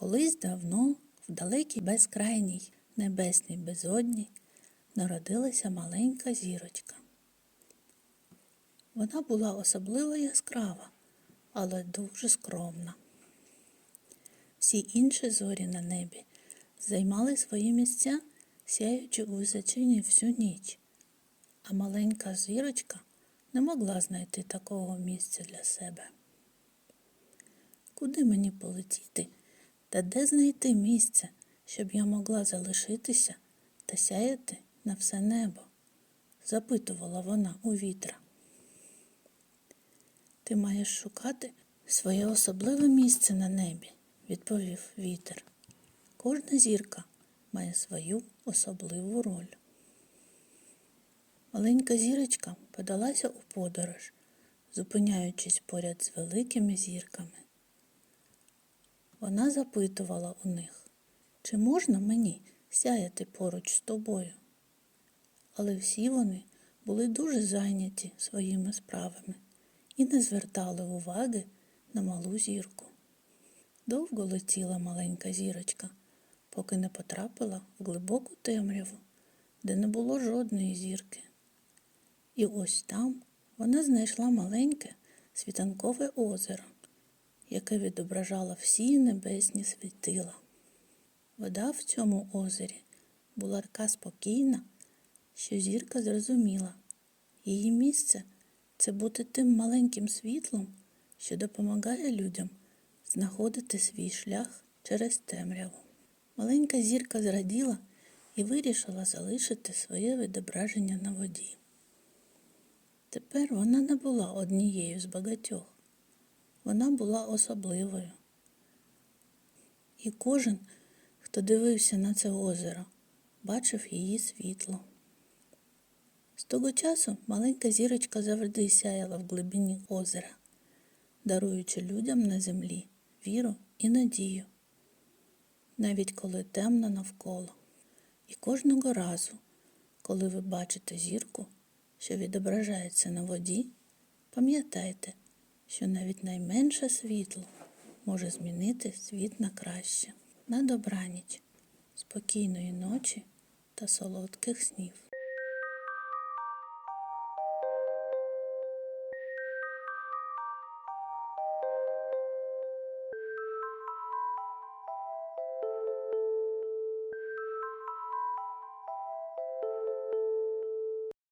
Колись давно, в далекій безкрайній небесній безодні, народилася маленька зірочка. Вона була особливо яскрава, але дуже скромна. Всі інші зорі на небі займали свої місця, сяючи у височині всю ніч, а маленька зірочка не могла знайти такого місця для себе. Куди мені полетіти та де знайти місце, щоб я могла залишитися та сяяти на все небо? запитувала вона у вітра. Ти маєш шукати своє особливе місце на небі, відповів вітер. Кожна зірка має свою особливу роль. Маленька зірочка подалася у подорож, зупиняючись поряд з великими зірками. Вона запитувала у них, чи можна мені сяяти поруч з тобою. Але всі вони були дуже зайняті своїми справами і не звертали уваги на малу зірку. Довго летіла маленька зірочка, поки не потрапила в глибоку темряву, де не було жодної зірки. І ось там вона знайшла маленьке світанкове озеро, яке відображало всі небесні світила. Вода в цьому озері була така спокійна, що зірка зрозуміла, її місце це бути тим маленьким світлом, що допомагає людям знаходити свій шлях через темряву. Маленька зірка зраділа і вирішила залишити своє відображення на воді. Тепер вона не була однією з багатьох. Вона була особливою. І кожен, хто дивився на це озеро, бачив її світло. З того часу маленька зірочка завжди сяяла в глибині озера, даруючи людям на землі віру і надію, навіть коли темно навколо. І кожного разу, коли ви бачите зірку, що відображається на воді, пам'ятайте, що навіть найменше світло може змінити світ на краще. На добраніч, спокійної ночі та солодких снів.